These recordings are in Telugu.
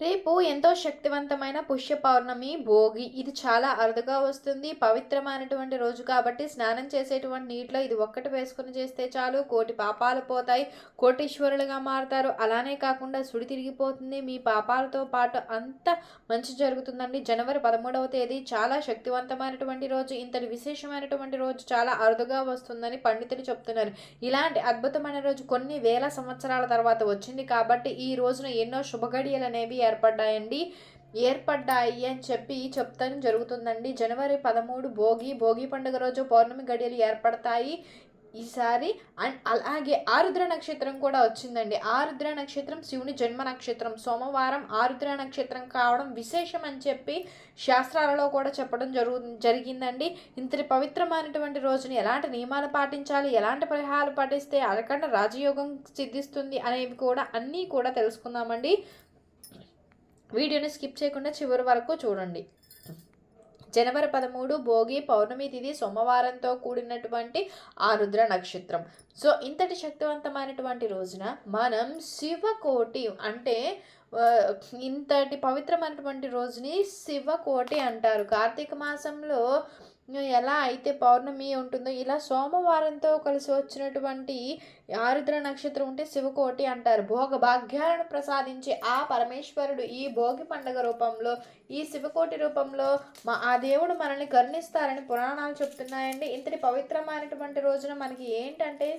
రేపు ఎంతో శక్తివంతమైన పుష్య పౌర్ణమి భోగి ఇది చాలా అరుదుగా వస్తుంది. పవిత్రమైనటువంటి రోజు కాబట్టి స్నానం చేసేటువంటి నీటిలో ఇది ఒక్కటి వేసుకుని చేస్తే చాలు. కోటి పాపాలు పోతాయి కోటీశ్వరులుగా మారుతారు. అలానే కాకుండా సుడి తిరిగిపోతుంది. మీ పాపాలతో పాటు అంత మంచి జరుగుతుందండి. జనవరి పదమూడవ తేదీ చాలా శక్తివంతమైనటువంటి రోజు. ఇంతటి విశేషమైనటువంటి రోజు చాలా అరుదుగా వస్తుందని పండితులు చెప్తున్నారు. ఇలాంటి అద్భుతమైన రోజు కొన్ని వేల సంవత్సరాల తర్వాత వచ్చింది కాబట్టి ఈ రోజున ఎన్నో శుభగడియలు అనేవి ఏర్పడ్డాయండి. ఏర్పడ్డాయి అని చెప్పి చెప్తాను జరుగుతుందండి. జనవరి పదమూడు భోగి భోగి పండుగ రోజు పౌర్ణమి గడియలు ఏర్పడతాయి. ఈసారి అండ్ అలాగే ఆరుద్ర నక్షత్రం కూడా వచ్చిందండి. ఆరుద్ర నక్షత్రం శివుని జన్మ నక్షత్రం. సోమవారం ఆరుద్ర నక్షత్రం కావడం విశేషం అని చెప్పి శాస్త్రాలలో కూడా చెప్పడం జరుగు జరిగిందండి. ఇంతటి పవిత్రమైనటువంటి రోజుని ఎలాంటి నియమాలు పాటించాలి? ఎలాంటి పరిహారాలు పాటిస్తే అరకండ రాజయోగం సిద్ధిస్తుంది అనేవి కూడా అన్నీ కూడా తెలుసుకుందామండి. వీడియోని స్కిప్ చేయకుండా చివరి వరకు చూడండి. జనవరి పదమూడు భోగి పౌర్ణమి తిథి సోమవారంతో కూడినటువంటి ఆరుద్ర నక్షత్రం. సో ఇంతటి శక్తివంతమైనటువంటి రోజున మనం శివకోటి అంటే ఇంతటి పవిత్రమైనటువంటి రోజుని శివకోటి అంటారు. కార్తీక మాసంలో ఎలా అయితే పౌర్ణమి ఉంటుందో ఇలా సోమవారంతో కలిసి వచ్చినటువంటి ఆరుద్ర నక్షత్రం ఉంటే శివకోటి అంటారు. భోగ భాగ్యాలను ప్రసాదించే ఆ పరమేశ్వరుడు ఈ భోగి పండుగ రూపంలో ఈ శివకోటి రూపంలో మా ఆ దేవుడు మనల్ని కరుణిస్తారని పురాణాలు చెప్తున్నాయండి. ఇంతటి పవిత్రమైనటువంటి రోజున మనకి ఏంటంటే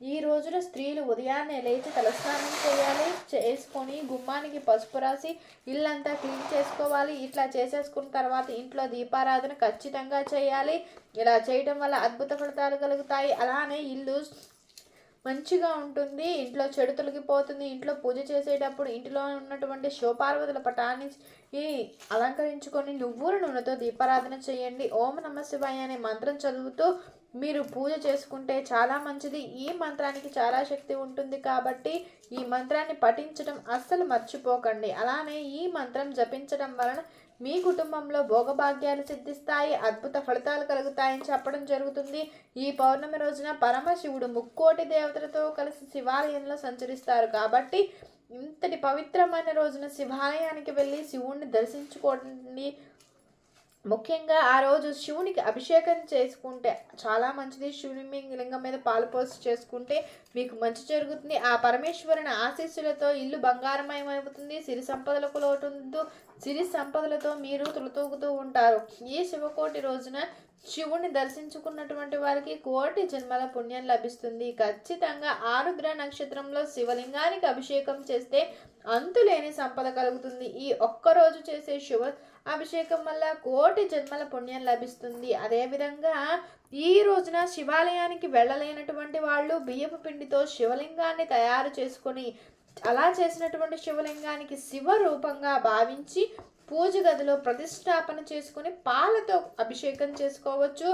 ఈ రోజున స్త్రీలు ఉదయాన్నే లేచి తలస్నానం చేయాలి చేసుకొని గుమ్మానికి పసుపు రాసి ఇల్లంతా క్లీన్ చేసుకోవాలి. ఇట్లా చేసేసుకున్న తర్వాత ఇంట్లో దీపారాధన ఖచ్చితంగా చేయాలి. ఇలా చేయడం వల్ల అద్భుత ఫలితాలు కలుగుతాయి. అలానే ఇల్లు మంచిగా ఉంటుంది. ఇంట్లో చెడు తొలగిపోతుంది. ఇంట్లో పూజ చేసేటప్పుడు ఇంటిలో ఉన్నటువంటి శివపార్వతుల పటాన్ని అలంకరించుకొని నువ్వుల నూనెతో దీపారాధన చేయండి. ఓం నమ శివాయ అనే మంత్రం చదువుతూ మీరు పూజ చేసుకుంటే చాలా మంచిది. ఈ మంత్రానికి చాలా శక్తి ఉంటుంది కాబట్టి ఈ మంత్రాన్ని పఠించడం అస్సలు మర్చిపోకండి. అలానే ఈ మంత్రం జపించడం వలన మీ కుటుంబంలో భోగభాగ్యాలు సిద్ధిస్తాయి అద్భుత ఫలితాలు కలుగుతాయని చెప్పడం జరుగుతుంది. ఈ పౌర్ణమి రోజున పరమశివుడు ముక్కోటి దేవతలతో కలిసి శివాలయంలో సంచరిస్తారు కాబట్టి ఇంతటి పవిత్రమైన రోజున శివాలయానికి వెళ్ళి శివుణ్ణి దర్శించుకోండి. ముఖ్యంగా ఆ రోజు శివునికి అభిషేకం చేసుకుంటే చాలా మంచిది. శివుని లింగం మీద పాలు పోసి చేసుకుంటే మీకు మంచి జరుగుతుంది. ఆ పరమేశ్వరుని ఆశీస్సులతో ఇల్లు బంగారమయమవుతుంది. సిరి సంపదలకు లోటుందో. సిరి సంపదలతో మీరు తులతూగుతూ ఉంటారు. ఈ శివకోటి రోజున శివుని దర్శించుకున్నటువంటి వారికి కోటి జన్మల పుణ్యం లభిస్తుంది. ఖచ్చితంగా ఆరుద్ర నక్షత్రంలో శివలింగానికి అభిషేకం చేస్తే అంతులేని సంపద కలుగుతుంది. ఈ ఒక్కరోజు చేసే శివ అభిషేకం వల్ల కోటి జన్మల పుణ్యం లభిస్తుంది. అదేవిధంగా ఈ రోజున శివాలయానికి వెళ్ళలేనటువంటి వాళ్ళు బియ్యపు పిండితో శివలింగాన్ని తయారు చేసుకొని అలా చేసినటువంటి శివలింగానికి శివ రూపంగా భావించి పూజ గదిలో ప్రతిష్టాపన చేసుకుని పాలతో అభిషేకం చేసుకోవచ్చు.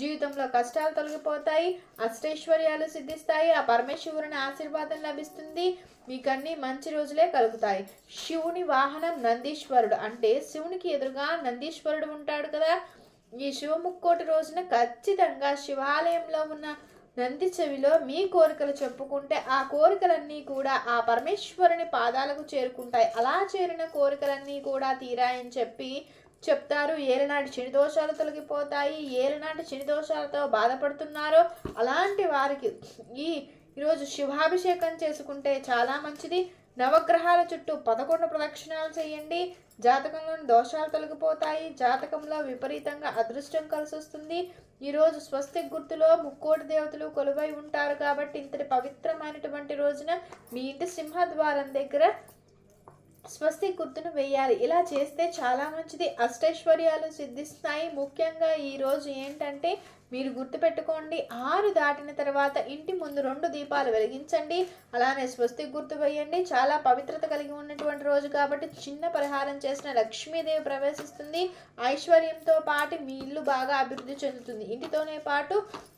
జీవితంలో కష్టాలు తొలగిపోతాయి అష్టైశ్వర్యాలు సిద్ధిస్తాయి ఆ పరమేశ్వరుని ఆశీర్వాదం లభిస్తుంది. మీకన్నీ మంచి రోజులే కలుగుతాయి. శివుని వాహనం నందీశ్వరుడు. అంటే శివునికి ఎదురుగా నందీశ్వరుడు ఉంటాడు కదా. ఈ శివముక్కోటి రోజున ఖచ్చితంగా శివాలయంలో ఉన్న నంది చెవిలో మీ కోరికలు చెప్పుకుంటే ఆ కోరికలన్నీ కూడా ఆ పరమేశ్వరుని పాదాలకు చేరుకుంటాయి. అలా చేరిన కోరికలన్నీ కూడా తీరాయని చెప్పి చెప్తారు. ఏలనాటి చిని దోషాలు తొలగిపోతాయి. ఏలనాటి చిని దోషాలతో బాధపడుతున్నారో. అలాంటి వారికి ఈ ఈరోజు శివాభిషేకం చేసుకుంటే చాలా మంచిది. నవగ్రహాల చుట్టూ పదకొండు ప్రదక్షిణాలు చేయండి. జాతకంలోని దోషాలు తొలగిపోతాయి. జాతకంలో విపరీతంగా అదృష్టం కలిసి వస్తుంది ఈరోజు స్వస్తి గుర్తులో ముక్కోటి దేవతలు కొలువై ఉంటారు కాబట్టి ఇంతటి పవిత్రమైనటువంటి రోజున మీ ఇంటి సింహద్వారం దగ్గర స్వస్తి గుర్తును వేయాలి ఇలా చేస్తే చాలా మంచిది. అష్టైశ్వర్యాలు సిద్ధిస్తాయి. ముఖ్యంగా ఈరోజు ఏంటంటే మీరు గుర్తుపెట్టుకోండి ఆరు దాటిన తర్వాత ఇంటి ముందు రెండు దీపాలు వెలిగించండి. అలానే స్వస్తి గుర్తు వేయండి. చాలా పవిత్రత కలిగి ఉన్నటువంటి రోజు కాబట్టి చిన్న పరిహారం చేసిన లక్ష్మీదేవి ప్రవేశిస్తుంది. ఐశ్వర్యంతో పాటు మీ ఇల్లు బాగా అభివృద్ధి చెందుతుంది. ఇంటితోనే పాటు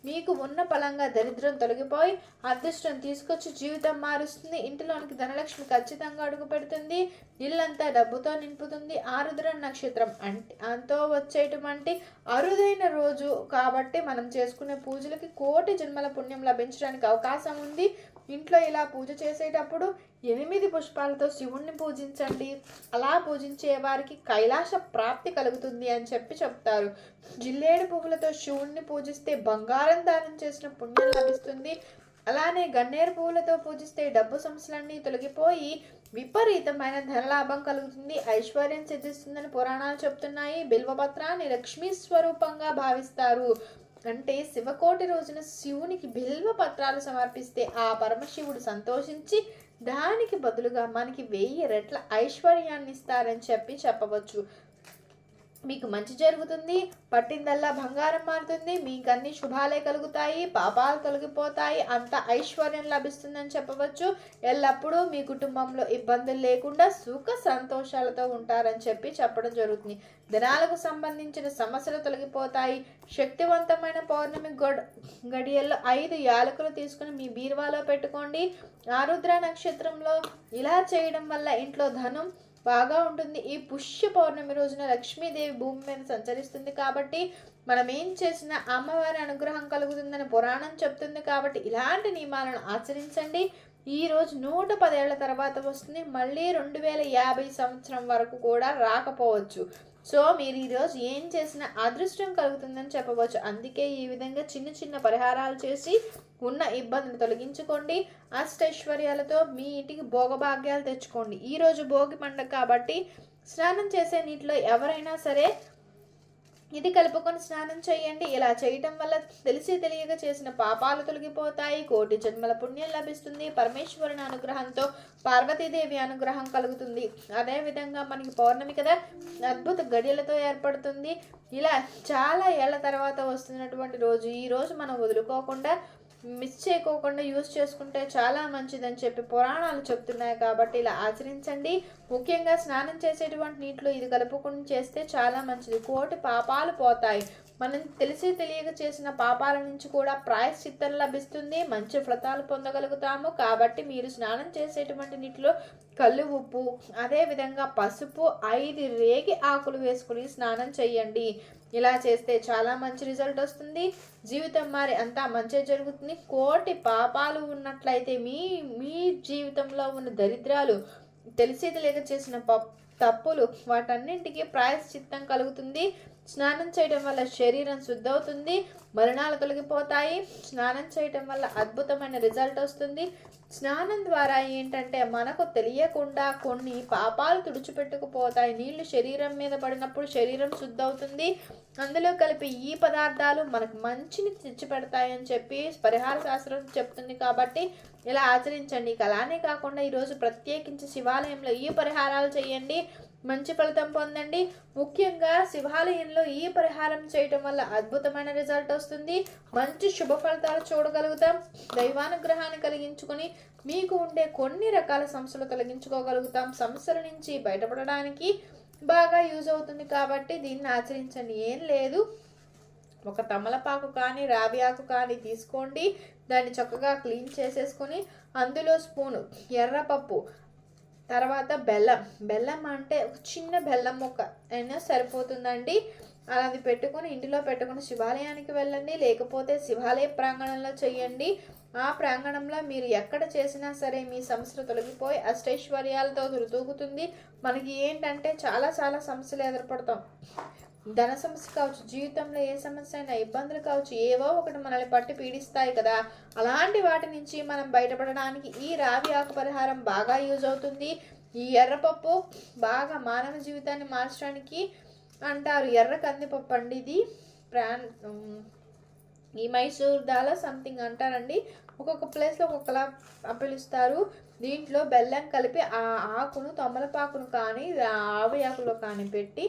మీకు ఉన్న పలంగా దరిద్రం తొలగిపోయి అదృష్టం తీసుకొచ్చి జీవితం మారుస్తుంది. ఇంటిలోనికి ధనలక్ష్మి ఖచ్చితంగా అడుగు పెడుతుంది. ఇల్లంతా డబ్బుతో నింపుతుంది. ఆరుద్ర నక్షత్రం అంటే అంతో వచ్చేటువంటి అరుదైన రోజు కాబట్టి మనం చేసుకునే పూజలకి కోటి జన్మల పుణ్యం లభించడానికి అవకాశం ఉంది. ఇంట్లో ఇలా పూజ చేసేటప్పుడు ఎనిమిది పుష్పాలతో శివుణ్ణి పూజించండి. అలా పూజించే వారికి కైలాస ప్రాప్తి కలుగుతుంది అని చెప్పి చెప్తారు. జిల్లేడు పువ్వులతో శివుణ్ణి పూజిస్తే బంగారం దానం చేసిన పుణ్యం లభిస్తుంది. అలానే గన్నేరు పువ్వులతో పూజిస్తే డబ్బు సమస్యలన్నీ తొలగిపోయి విపరీతమైన ధనలాభం కలుగుతుంది. ఐశ్వర్యం సిద్ధిస్తుందని పురాణాలు చెప్తున్నాయి. బిల్వపత్రాన్ని లక్ష్మీ స్వరూపంగా భావిస్తారు. అంటే శివకోటి రోజున శివునికి బిల్వ పత్రాలు సమర్పిస్తే ఆ పరమశివుడు సంతోషించి దానికి బదులుగా మనకి వెయ్యి రెట్ల ఐశ్వర్యాన్ని ఇస్తారని చెప్పి చెప్పవచ్చు. మీకు మంచి జరుగుతుంది పట్టిందల్లా బంగారం మారుతుంది మీకు అన్ని శుభాలే కలుగుతాయి పాపాలు తొలగిపోతాయి అంత ఐశ్వర్యం లభిస్తుందని చెప్పవచ్చు. ఎల్లప్పుడూ మీ కుటుంబంలో ఇబ్బందులు లేకుండా సుఖ సంతోషాలతో ఉంటారని చెప్పి చెప్పడం జరుగుతుంది. దినాలకు సంబంధించిన సమస్యలు తొలగిపోతాయి. శక్తివంతమైన పౌర్ణమి గొడ గడియల్లో ఐదు యాలకులు తీసుకుని మీ బీరువాలో పెట్టుకోండి. ఆరుద్ర నక్షత్రంలో ఇలా చేయడం వల్ల ఇంట్లో ధనం బాగా ఉంటుంది. ఈ పుష్య పౌర్ణమి రోజున లక్ష్మీదేవి భూమి మీద సంచరిస్తుంది కాబట్టి మనం ఏం చేసినా అమ్మవారి అనుగ్రహం కలుగుతుందని పురాణం చెప్తుంది కాబట్టి ఇలాంటి నియమాలను ఆచరించండి. ఈ రోజు నూట పదేళ్ళ తర్వాత వస్తుంది. మళ్ళీ రెండు వేల యాభై సంవత్సరం వరకు కూడా రాకపోవచ్చు. సో మీరు ఈరోజు ఏం చేసినా అదృష్టం కలుగుతుందని చెప్పవచ్చు. అందుకే ఈ విధంగా చిన్న చిన్న పరిహారాలు చేసి ఉన్న ఇబ్బందిని తొలగించుకోండి. అష్టైశ్వర్యాలతో మీ ఇంటికి భోగభాగ్యాలు తెచ్చుకోండి. ఈరోజు భోగి పండుగ కాబట్టి స్నానం చేసే నీటిలో ఎవరైనా సరే ఇది కలుపుకొని స్నానం చేయండి. ఇలా చేయటం వల్ల తెలిసి తెలియక చేసిన పాపాలు తొలగిపోతాయి. కోటి జన్మల పుణ్యం లభిస్తుంది. పరమేశ్వరుని అనుగ్రహంతో పార్వతీదేవి అనుగ్రహం కలుగుతుంది. అదేవిధంగా మనకి పౌర్ణమి కదా అద్భుత గడియలతో ఏర్పడుతుంది. ఇలా చాలా ఏళ్ళ తర్వాత వస్తున్నటువంటి రోజు. ఈ రోజు మనం వదులుకోకుండా మిస్ చేయకోకుండా యూస్ చేసుకుంటే చాలా మంచిదని చెప్పి పురాణాలు చెప్తున్నాయి కాబట్టి ఇలా ఆచరించండి. ముఖ్యంగా స్నానం చేసేటువంటి నీటిలో ఇది కలుపుకుని చేస్తే చాలా మంచిది. కోటి పాపాలు పోతాయి. మనం తెలిసి తెలియక చేసిన పాపాల నుంచి కూడా ప్రాయశ్చిత్తం లభిస్తుంది. మంచి ఫలితాలు పొందగలుగుతాము. కాబట్టి మీరు స్నానం చేసేటువంటి నీటిలో కళ్ళు ఉప్పు అదేవిధంగా పసుపు ఐదు రేగి ఆకులు వేసుకుని స్నానం చేయండి. ఇలా చేస్తే చాలా మంచి రిజల్ట్ వస్తుంది. జీవితం మరి అంతా మంచి జరుగుతుంది. కోటి పాపాలు ఉన్నట్లయితే మీ మీ జీవితంలో ఉన్న దరిద్రాలు తెలిసి తెలియక చేసిన పప్ తప్పులు వాటన్నింటికీ ప్రాయశ్చిత్తం కలుగుతుంది. స్నానం చేయడం వల్ల శరీరం శుద్ధవుతుంది మరణాలు తొలగిపోతాయి. స్నానం చేయడం వల్ల అద్భుతమైన రిజల్ట్ వస్తుంది. స్నానం ద్వారా ఏంటంటే మనకు తెలియకుండా కొన్ని పాపాలు తుడిచిపెట్టుకుపోతాయి. నీళ్ళు శరీరం మీద పడినప్పుడు శరీరం శుద్ధవుతుంది. అందులో కలిపి ఈ పదార్థాలు మనకు మంచిని తెచ్చిపెడతాయని చెప్పి పరిహార శాస్త్రం చెప్తుంది కాబట్టి ఇలా ఆచరించండి. అలానే కాకుండా ఈరోజు ప్రత్యేకించి శివాలయంలో ఈ పరిహారాలు చేయండి. మంచి ఫలితం పొందండి. ముఖ్యంగా శివాలయంలో ఈ పరిహారం చేయటం వల్ల అద్భుతమైన రిజల్ట్ వస్తుంది. మంచి శుభ ఫలితాలు చూడగలుగుతాం. దైవానుగ్రహాన్ని కలిగించుకొని మీకు ఉండే కొన్ని రకాల సమస్యలు తొలగించుకోగలుగుతాం. సమస్యల నుంచి బయటపడడానికి బాగా యూజ్ అవుతుంది కాబట్టి దీన్ని ఆచరించండి. ఏం లేదు. ఒక తమలపాకు కానీ రావి ఆకు కానీ తీసుకోండి. దాన్ని చక్కగా క్లీన్ చేసేసుకొని అందులో స్పూను ఎర్రపప్పు తర్వాత బెల్లం. బెల్లం అంటే ఒక చిన్న బెల్లం ముక్క అయినా సరిపోతుందండి. అది పెట్టుకొని ఇంటిలో పెట్టుకుని శివాలయానికి వెళ్ళండి లేకపోతే శివాలయ ప్రాంగణంలో చేయండి ఆ ప్రాంగణంలో మీరు ఎక్కడ చేసినా సరే మీ సమస్యలు తొలగిపోయి అష్టైశ్వర్యాలతో తూగుతుంది మనకి ఏంటంటే చాలా చాలా సమస్యలు ఎదురుపడతాం. ధన సమస్య కావచ్చు జీవితంలో ఏ సమస్య అయినా ఇబ్బందులు కావచ్చు ఏవో ఒకటి మనల్ని పట్టి పీడిస్తాయి కదా. అలాంటి వాటి నుంచి మనం బయటపడడానికి ఈ రావి ఆకు పరిహారం బాగా యూజ్ అవుతుంది. ఈ ఎర్రపప్పు బాగా మానవ జీవితాన్ని మార్చడానికి అంటారు. ఎర్ర కందిపప్పు అండి ఇది. ప్రాన్ ఈ మైసూర్ దాల సంథింగ్ అంటారండి. ఒక్కొక్క ప్లేస్లో ఒక్కొక్కలా పిలుస్తారు. దీంట్లో బెల్లం కలిపి ఆ ఆకును తమలపాకును కానీ ఆవి ఆకులో కానీ పెట్టి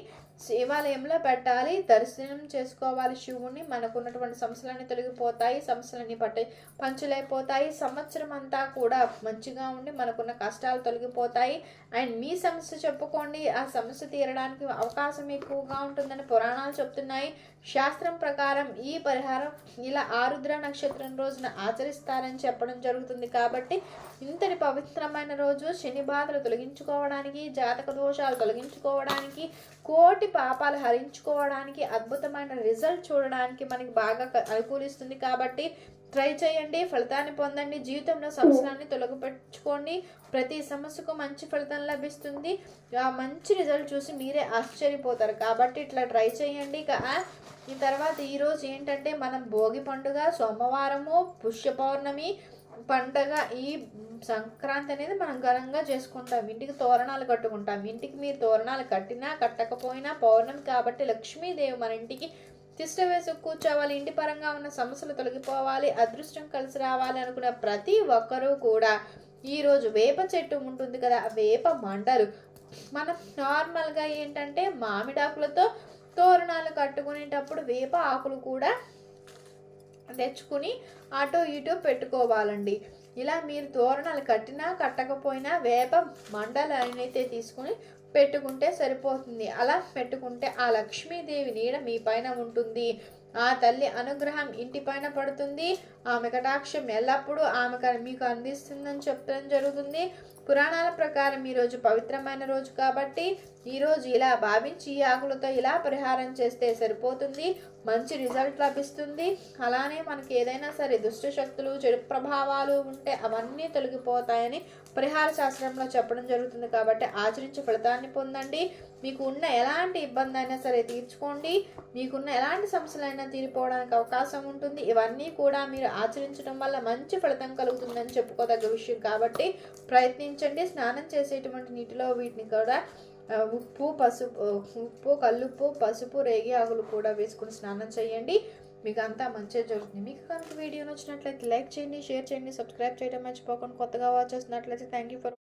శివాలయంలో పెట్టాలి. దర్శనం చేసుకోవాలి శివుని మనకున్నటువంటి సమస్యలన్నీ తొలగిపోతాయి. సమస్యలన్నీ పట్ట పంచులైపోతాయి. సంవత్సరం అంతా కూడా మంచిగా ఉండి మనకున్న కష్టాలు తొలగిపోతాయి. అండ్ మీ సమస్య చెప్పుకోండి. ఆ సమస్య తీరడానికి అవకాశం ఎక్కువగా ఉంటుందని పురాణాలు చెప్తున్నాయి. శాస్త్రం ప్రకారం ఈ పరిహారం ఇలా ఆరుద్ర నక్షత్రం రోజున ఆచరిస్తారని చెప్పడం జరుగుతుంది. కాబట్టి ఇంతటి పవిత్రమైన రోజు శని బాధలు తొలగించుకోవడానికి జాతక దోషాలు తొలగించుకోవడానికి కోటి పాపాలు హరించుకోవడానికి అద్భుతమైన రిజల్ట్ చూడడానికి మనకి బాగా అనుకూలిస్తుంది కాబట్టి ట్రై చేయండి ఫలితాన్ని పొందండి జీవితంలో సమస్యలన్నీ తొలగిపెట్టుకోండి. ప్రతి సమస్యకు మంచి ఫలితం లభిస్తుంది. ఆ మంచి రిజల్ట్ చూసి మీరే ఆశ్చర్యపోతారు కాబట్టి ఇట్లా ట్రై చేయండి ఈ తర్వాత ఈరోజు ఏంటంటే మనం భోగి పండుగ సోమవారము పుష్య పౌర్ణమి పండగ ఈ సంక్రాంతి అనేది మనం ఘనంగా చేసుకుంటాం. ఇంటికి తోరణాలు కట్టుకుంటాం. ఇంటికి మీరు తోరణాలు కట్టినా కట్టకపోయినా పౌర్ణమి కాబట్టి లక్ష్మీదేవి మన ఇంటికి తిష్ట వేసి కూర్చోవాలి. ఇంటి పరంగా ఉన్న సమస్యలు తొలగిపోవాలి. అదృష్టం కలిసి రావాలి అనుకునే ప్రతి ఒక్కరూ కూడా ఈరోజు వేప చెట్టు ఉంటుంది కదా ఆ వేప మండలు. మనం నార్మల్గా ఏంటంటే మామిడాకులతో తోరణాలు కట్టుకునేటప్పుడు వేప ఆకులు కూడా తెచ్చుకుని అటో ఇటో పెట్టుకోవాలండి. ఇలా మీరు తోరణాలు కట్టినా కట్టకపోయినా వేప మండలు అయితే తీసుకుని పెట్టుకుంటే సరిపోతుంది. అలా పెట్టుకుంటే ఆ లక్ష్మీదేవి నీడ మీ పైన ఉంటుంది. ఆ తల్లి అనుగ్రహం ఇంటి పైన పడుతుంది. ఆమె కటాక్షం ఎల్లప్పుడూ ఆమె మీకు అందిస్తుందని చెప్పడం జరుగుతుంది. పురాణాల ప్రకారం ఈరోజు పవిత్రమైన రోజు కాబట్టి ఈరోజు ఇలా భావించి ఈ ఆకులతో ఇలా పరిహారం చేస్తే సరిపోతుంది మంచి రిజల్ట్ లభిస్తుంది. అలానే మనకి ఏదైనా సరే దుష్ట శక్తులు చెడు ప్రభావాలు ఉంటే అవన్నీ తొలగిపోతాయని పరిహార శాస్త్రంలో చెప్పడం జరుగుతుంది కాబట్టి ఆచరించి ఫలితాన్ని పొందండి. మీకు ఉన్న ఎలాంటి ఇబ్బంది అయినా సరే తీర్చుకోండి. మీకున్న ఎలాంటి సమస్యలైనా తీరిపోవడానికి అవకాశం ఉంటుంది. ఇవన్నీ కూడా మీరు ఆచరించడం వల్ల మంచి ఫలితం కలుగుతుందని చెప్పుకోదగ్గ విషయం కాబట్టి ప్రయత్నించి ఉంచండి స్నానం చేసేటువంటి నీటిలో వీటిని కూడా ఉప్పు పసుపు ఉప్పు కల్లుప్పు పసుపు రేగి ఆకులు కూడా వేసుకుని స్నానం చేయండి. మీకు అంతా మంచిగా జరుగుతుంది. మీకు కనుక వీడియో నచ్చినట్లయితే లైక్ చేయండి షేర్ చేయండి సబ్స్క్రైబ్ చేయడం మర్చిపోకుండా కొత్తగా వాచ్ చేస్తున్నట్లయితే థ్యాంక్ యూ ఫర్